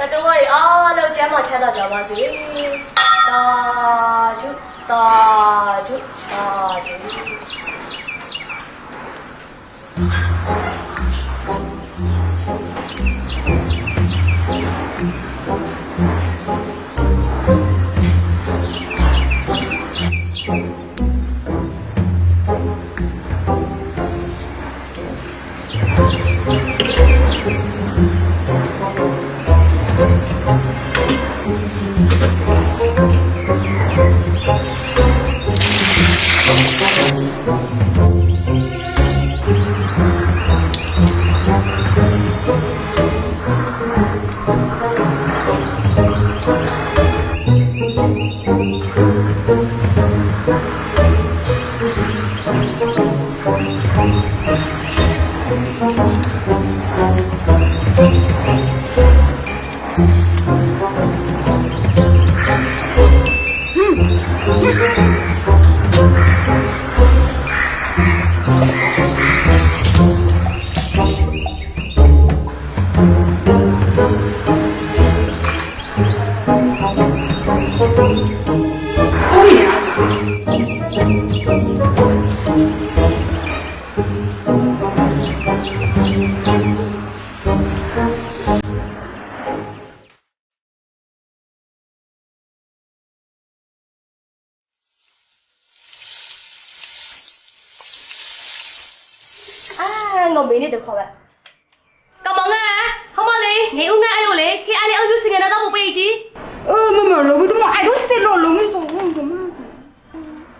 တတော်ရီအားလုံးကျမ်းမှာချမ်းသာကြပါစေတာဒုတာဒုတာ ငုံမင်းနေတခေါ်ပဲကမငါဟမလေးငေဦးငါအယုံလေးခေအလေးအယူစင်ငါတော့ပိုပေးကြီးเออมันมันลงไม่ต้องไอ้รู้สิลงลงไม่ส่งลงจะมา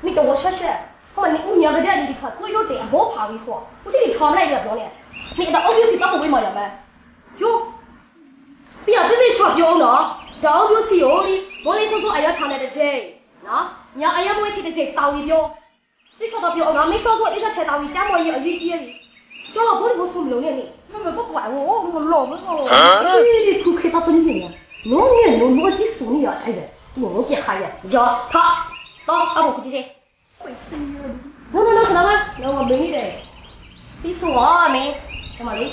นี่ก็ว่าเชื่อဟိုနေဦးမြောက်တဲ့ဒီခါသူတို့တင်အဘောဖာပြီးဆိုဦးကြီးထောင်လိုက်တယ်ပြောနေနေတော့အုပ်ပြစီပတ်ဖို့ဝင်မရမန်းယောပြပြပြချော်ပြောအောင်နော်ဒါအုပ်ပြစီကိုဒီမိုးလေးဆိုးဆိုးအရထောင်တဲ့ကြိမ်နော်မြောက်အရမွေးခေတဲ့ကြိမ်တောင်းပြီးပြောတိချော်တော့ပြောအောင်နော်မင်းဆိုးဆိုးအရထဲတောင်းပြီးကြားမွေးရအရေးကြီးရပြီ 叫他跑的，我受不了的。我们不怪我，我我老了哦。你你你，你你你你你你。老你你你你你你你？哎你你你你呀？叫他到阿婆家去。我不要。我我我看到吗？我我没呢。你说我没？我还没。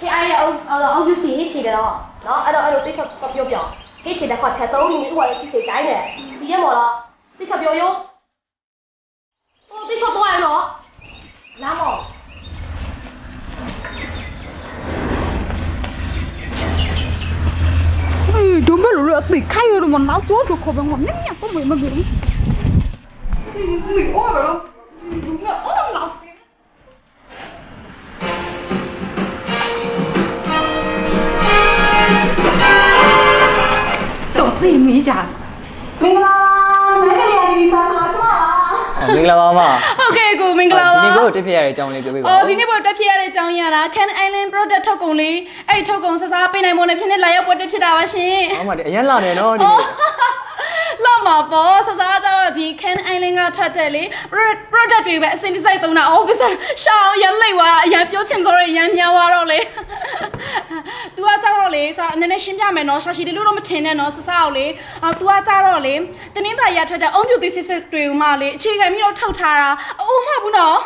他阿姨阿阿阿秋喜，他吃的了，喏，阿罗阿罗，对上上标标，他吃的快，他走，你没过来，谁家的？你也没了，对上标标。哦，对上多完了。那么。Ay, yo me lo lo te caigo lo mandado todo lo que vengo. Me me como me me. Uy, oro. Đúng là ôm nó Tổ gì mỹ giả Mình là မင်္ဂလာပါမဟုတ်ကဲ့ကိုမင်္ဂလာပါဒီနေ့ကိုတက်ဖြစ်ရတဲ့အကြောင်းလေးပြောပြပါအော်ဒီနေ့ပေါ်တက်ဖြစ်ရတဲ့အကြောင်းရတာ Can Island Product ထုတ်ကုန်လေးအဲ့ဒီထုတ်ကုန်စစားပေးနိုင်ဖို့နဲ့ဖြစ်နေလာရောက်ပေါ်တက်ဖြစ်တာပါရှင်အော်မဒီအရင်လာနေနော်ဒီနေ့လောက်မှာပေါ့စစားကြတော့ဒီ Can Island ကထွက်တဲ့လေ product product တွေပဲအစင်ဒီဇိုက်သုံးတာအော်ပစရှောင်းရလိမ့်သွားတာအရင်ပြောချင်စိုးရရမ်းများသွားတော့လေ तू ကကြတော့လေစာနည်းနည်းရှင်းပြမယ်နော်ရှာရှီဒီလို့တော့မထင်နဲ့နော်စစားကိုလေအာ तू ကကြတော့လေတနင်္သာရီကထွက်တဲ့အုံးပြူသေးစစ်စစ်တွေကိုမှလေအခြေခံပြီးတော့ထုတ်ထားတာအိုးမဟုတ်ဘူးနော်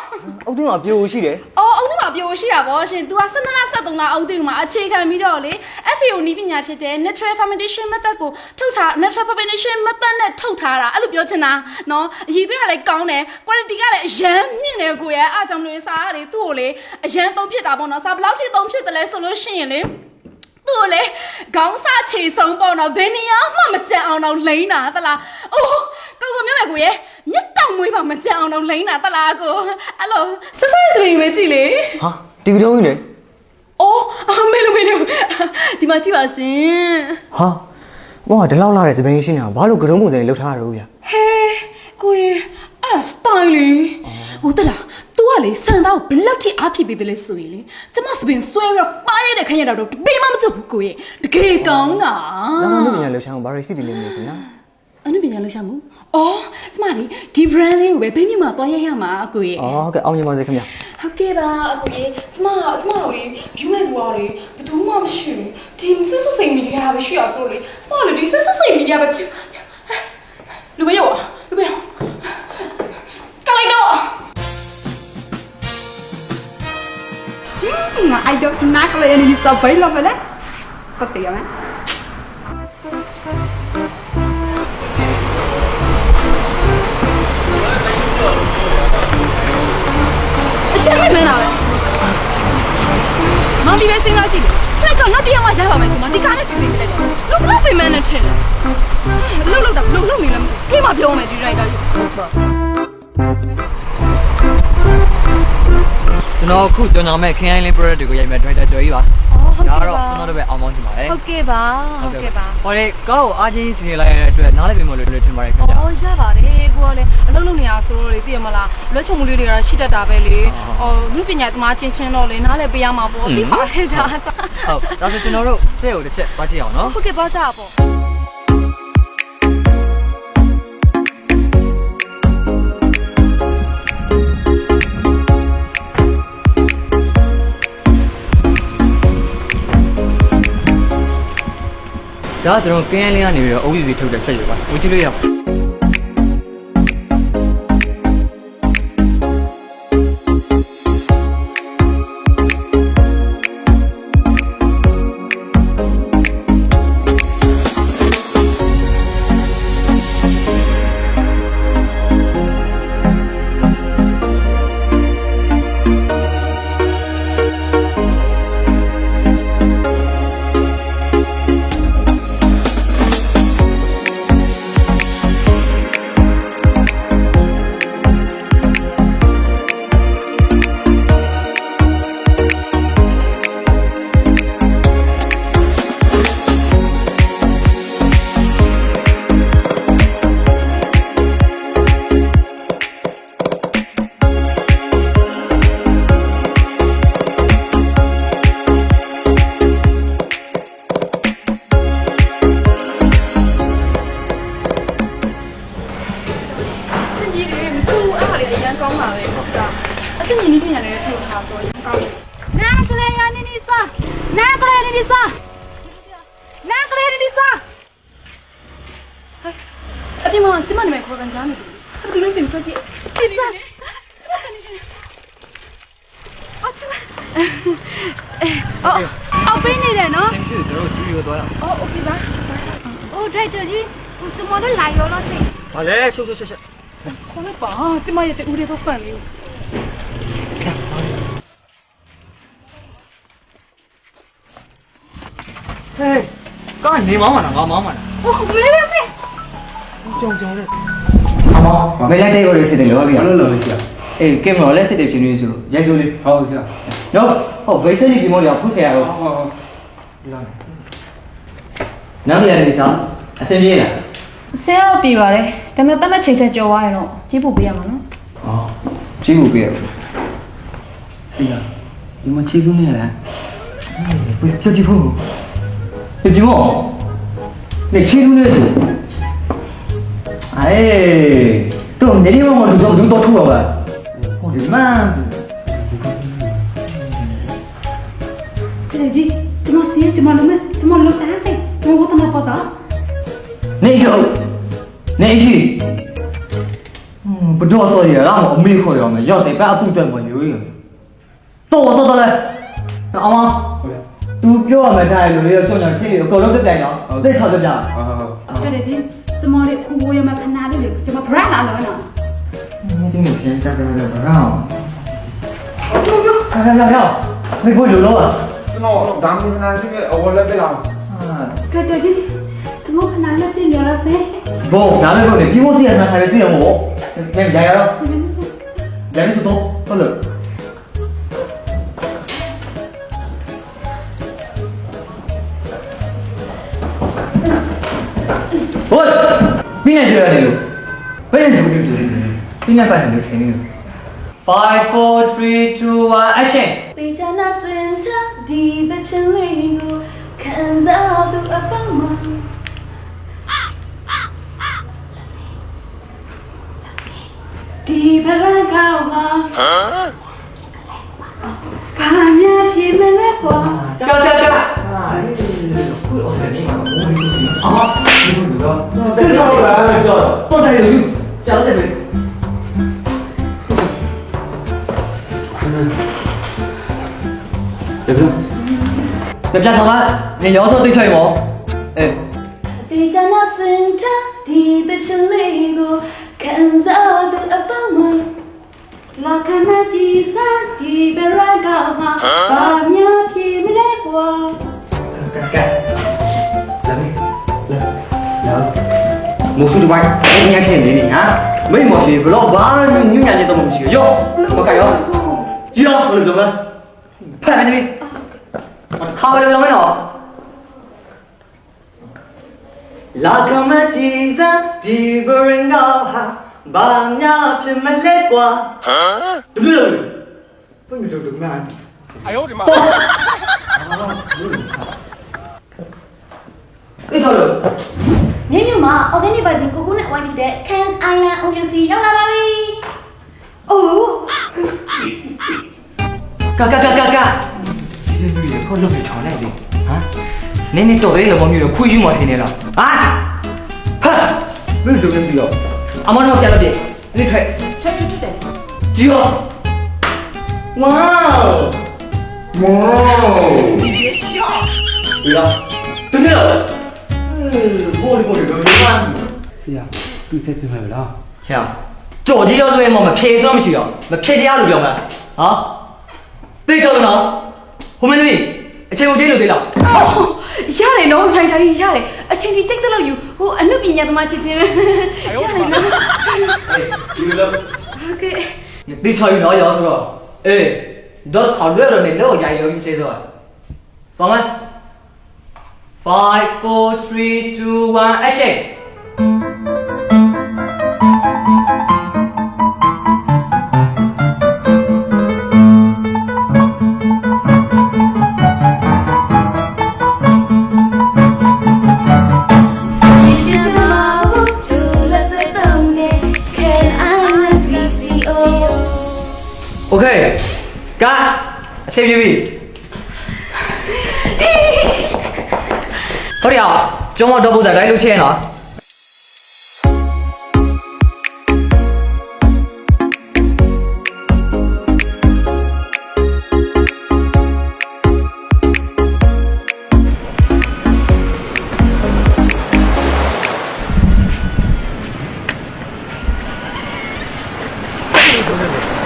အုတ်သွင်းမှာပြိုရှိတယ် အော်အုံးသူမှာပြိုရှိတာဗောရှင် तू ကစန္ဒနာ73နာအုံးသူမှာအခြေခံပြီးတော့လေ FAO နီးပညာဖြစ်တဲ့ natural fermentation method ကိုထုတ်ထား natural fermentation method နဲ့ထုတ်ထားတာအဲ့လိုပြောချင်တာနော်အရည်သွေးကလည်းကောင်းတယ် quality ကလည်းအရန်မြင့်တယ်ကိုရဲ့အားကြောင့်လို့စားရတယ်သူ့ကိုလေအရန်သုံးဖြစ်တာပေါ့နော်စားဘယ်လောက်ထိသုံးဖြစ်တယ်လဲဆိုလို့ရှိရင်လေ သူ့ကိုလေခေါင်းစားချေဆုံးပေါ့နော်ဘယ်နေရာမှမကြံအောင်တော့လိမ့်တာသလားအိုးကိုကိုမြတ်မယ်ကိုရဲ့မြတ်တောင်မွေးပါမကြံအောင်တော့လိမ့်တာသလားကိုအဲ့လိုစစစပင်ပဲကြည့်လေဟာဒီကတုံးကြီးလေ။အော်အမေလိုမေလိုဒီမှာကြည့်ပါရှင်ဟာမောကဒီလောက်လာတဲ့စပင်းရှင်းနေတာဘာလို့ကတုံးပုံစံလေးလှုပ်ထားရတော့ဗျာ။ဟဲကိုရေ အဲ့စတိုင်လေ။ဟုတ်တယ်လား။ तू ကလေစံသားကိုဘယ်လောက်ထိအားဖြစ်ပေးတယ်လဲဆိုရင်လေကျမစပင်ဆွဲရပါရတဲ့ခရရတော့ဘေးမှမချဘူးကိုရေတကယ်ကောင်းတာနောက်နောက်ပညာလှုပ်ရှားအောင်ဘာရီစီတီလေးမျိုးခင်ဗျာအနုပညာလှူရှာမှု။အော်ကျမလေဒီ brand လေးကိုပဲဘေးမြမှာပေါ်ရရမှာအကိုရေအော်ဟုတ်ကဲ့အောင်မြင်ပါစေခင်ဗျာဟုတ်ကဲ့ပါအကိုရေကျမကျမတို့လေ view မဲ့သူကလေဘယ်သူမှမရှိဘူးဒီစစ်စစ်စိတ်မီဒီယာပဲရှိရဆိုလို့လေကျမလေဒီစစ်စစ်စိတ်မီဒီယာပဲဖြစ်လူပဲရောလူပဲရော ayo nak le ini bisa bayi lo mana? Peti ကားနဲ့စီစဉ်ပြလိုက်တယ်လူဘယ်ပင်မနဲ့ထင်လဲလှုပ်လှုပ်တာလှုပ်လှုပ်နေလားတွေးမှပြောမယ်ဒီရိုက်တာကြီးကျွန်တော်အခုကြောင်ကြောင်မဲ့ခင်းရိုင်းလေး product တွေကိုရိုက်မဲ့ director ကျော်ကြီးပါအော်ဟုတ်ဒါကဲ့ကတော့ပါကျွန်တော်တို့ပဲအောင်မောင်းထင်ပါတယ်ဟုတ်ကဲ့ပါဟုတ်ကဲ့ပါဟောလေကောက်ကိုအားချင်းစီနေလိုက်ရတဲ့အတွက်နားလည်းပြင်မလို့လို့ထင်ပါတယ်ခင်ဗျာ အော်ရပါတယ်ကိုကလည်းအလုပ်လုပ်နေရဆိုတော့လေသိရမလားလွှဲချုံမှုလေးတွေကတော့ရှိတတ်တာပဲလေအော်လူပညာသမားချင်းချင်းတော့လေနားလည်းပေးရမှာပေါ့သိပါတယ်ဒါကြောင့်ဟုတ်ဒါဆိုကျွန်တော်တို့စက်ကိုတစ်ချက်သွားကြည့်အောင်နော် ဟုတ်ကဲ့ပါကြပါပေါ့ ဒါကကျွန်တော်ကင်းရိုင်းလေးကနေပြီးတော့အုပ်ကြီးစီထုတ်တဲ့စက်ရုပ်ပါဝင်ကြည့်လို့ရပါ အော်အော်ပေးနေတယ်နော် ရှင်းရှင်းကျွန်တော်တို့စတူဒီယိုသွားရအောင် အော်โอเคပါ အိုးဒရိုက်တာကြီးကျွန်မတို့လာရောလို့စိ ။ဘာလဲရှုပ်ရှုပ်ရှက်ရှက် ခေါ်လိုက်ပါကျမရဲ့တူတွေတော့ဖန်လေး ။ဟဲ့ကနေမောင်းမှာလားငါမောင်းမှာလား ဟိုမေးမေး ။ကြောင်ကြောင်လေး။အမောင်းမလိုက်တဲ့ကိုလေးစစ်တယ်လို့ဗျာ ဘာလို့လဲဆရာ ။အေးကင်မရာလည်းစစ်တယ်ဖြစ်နေဆိုရိုက်စိုးလေး ဟုတ်ဆရာ ။ နော်ဟုတ်ဗိတ်စက်ကြီးဒီမော်လေးဖုတ်ဆရာရောဟုတ်ဟုတ်ဟုတ်။နားမရတဲ့စားအစင်ပြေးလားဆင်းတော့ပြေပါတယ်ဒါပေမဲ့တတ်မဲ့ချိန်ထက်ကြော်သွားရင်တော့ကြီးဖို့ပေးရမှာနော်။အော်ကြည့်ဖို့ပြရဘူးဆရာဒီမှာချေကူးနေရလား။ဘယ်ချက်ကြည့်ဖို့။ဒီမော။နေချီလူလေးဆို။အေးတော့နေရီမောမလူတော့လူတော့ထူပါပါ။ဟိုဒီမန် လေးကြီးကျွန်မစီးကျွန်မလုံးမကျွန်မလုံးအားစိတ်ကျွန်မဘာမှမပေါ်စားနေရှုပ်နေရှိဘတော်ဆော်ရရအောင်အမေခေါ်ရမယ်ရောက်တယ်ပဲအပူတက်ဝင်လို့ရတော့ဆော်တော့လေအောင်မဟုတ်ရသူပြောရမယ်တိုင်းလို့လေကြောင်ကြောင်ချစ်ရအကုန်လုံးတက်တိုင်တော့သိချောက်ပြပြဟုတ်ဟုတ်ဟုတ်ကလေးကြီးကျွန်မလေးခုဘိုးရမခဏလေးလေကျွန်မဘရက်လာလို့နော်ဒီနေ့ပြန်တက်တယ်ဗရောင်းဟာလာလာမေဖို့လို့လားကျွန်တော်ဒါမှမဟုတ်စီကအဝလက်ပြလာကလေးကြီးကျွ န်မခဏလေးပြင်ရလားစေဘောနားလေးကိုလေပြီးဖို့စီရမှာဆိုင်စီရမို့ကဲရရတော့ရရဆိုတော့ဟုတ်လို့ဟိုပြီးနေကြရတယ်လို့ဘယ်နဲ့တူတူတူပြီးနေပါတယ်လို့ဆိုင်နေလို့5 4 3 2 1 action တေချာနာစင်တာ bachelino Casado a fama Di baragawa Kanya pimelekwa Gaga 어, 내가 너무 있었지. 아마 이거 누가? 큰 사고를 나면 저 떠다니는 유. 야, 근데 왜? 여러분. 괜찮아? 네 여섯 대 차이 뭐? 예. 삐져나 쓴다 디베 출리고 간사드 아빠마 라카나 디사 디베 라가마 밤야 피미레과 một số chụp ảnh anh nghe thêm đến mình nhá. Mấy một thì vlog bá những nhà nhà tôi một chỉ vô. Có cái không? Chưa một lần được không phải anh င်းအင်းရထင်းနေနေဟာမိမဖြေဘလောဘာညညညတော့မရှိရောမကရောကြည့်တော့ဘယ်လိုပြောမလဲဖတ်နေပြီခါဘယ်လိုပြောမလဲနော်လာကမကြီးစ လူလူရဖို့လုပ်နေချောင်းလိုက်လေဟာနင်းနေတော်သေးတယ်မမျိုးတော့ခွေးယူမှထင်နေလားဟာဟာဘယ်လိုလုပ်နေပြီတော့အမတော်ပြန်လုပ်ပြီအဲ့ထွက်ထွက်ထွက်ထွက်တယ်ကြီးရောဝေါဝေါ别笑ပြီလားသူနေတော့ဘောဒီဘောဒီဘယ်လိုမှမဆရာသူဆက်ပြန်မယ်လားဟဲ့ကြော်ကြီးရောက်သွဲမမဖြေစွမ်းမရှိတော့မဖြေတရားလို့ပြောမလားဟောသိကြတော့ ဟိုမင်းသမီးအချိန်ကိုကျေးလို့သေးလားရတယ်နော်ထိုင်ထိုင်ရတယ်အချိန်ကြီးကြိတ်တဲ့လို့ယူဟိုအနုပညာသမားချစ်ချင်းရတယ်နော်ဒီလိုလို့ဟုတ်ကဲ့သိချောယူနော်ရောဆိုတော့အေးတော့ခေါ်လွဲတော့နေလို့ရရုံချေဆိုဆောင်းမ5 4 3 2 1 action ကျွန်တော်တော့ပုံစံတိုင်းလုပ်ချင်နော်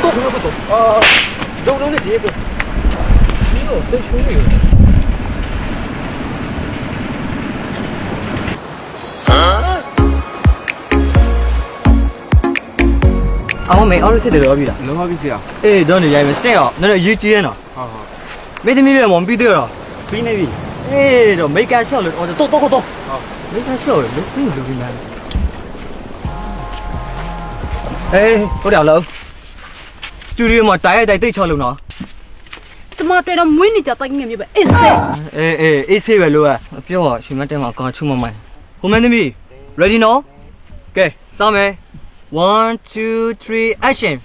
都不能不懂啊！肉中的这个，没有真穷没有。 မမေအော်ရစစ်တယ်တော့ပြီလားလုံးဝပြီဆရာအေးတော့နေရိုင်းမယ်ဆင့်အောင်နည်းနည်းရေးကြည့်ရနော်ဟုတ်ဟုတ်မေသမီးတွေမပြီးသေးတော့ပြီးနေပြီအေးတော့မေကန်ဆော့လို့တော့တော့တော့တော့မေကန်ဆော့လို့လို့ပြီးလို့ပြီးမှန်းအေးဟုတ်တယ်လို့စတူဒီယိုမှာတိုင်းရိုက်တိုင်းတိတ်ချော်လို့နော်ကျမတွေ့တော့မွေးနေကြတိုင်းငယ်မျိုးပဲအေးစေးအေးအေးအေးဆေးပဲလို့อ่ะပြောတော့ရှင်မတဲမှာကောင်းချုံမမိုင်းဟိုမန်းသမီး ready နော်ကဲစောင်းမယ် One, two, three, action!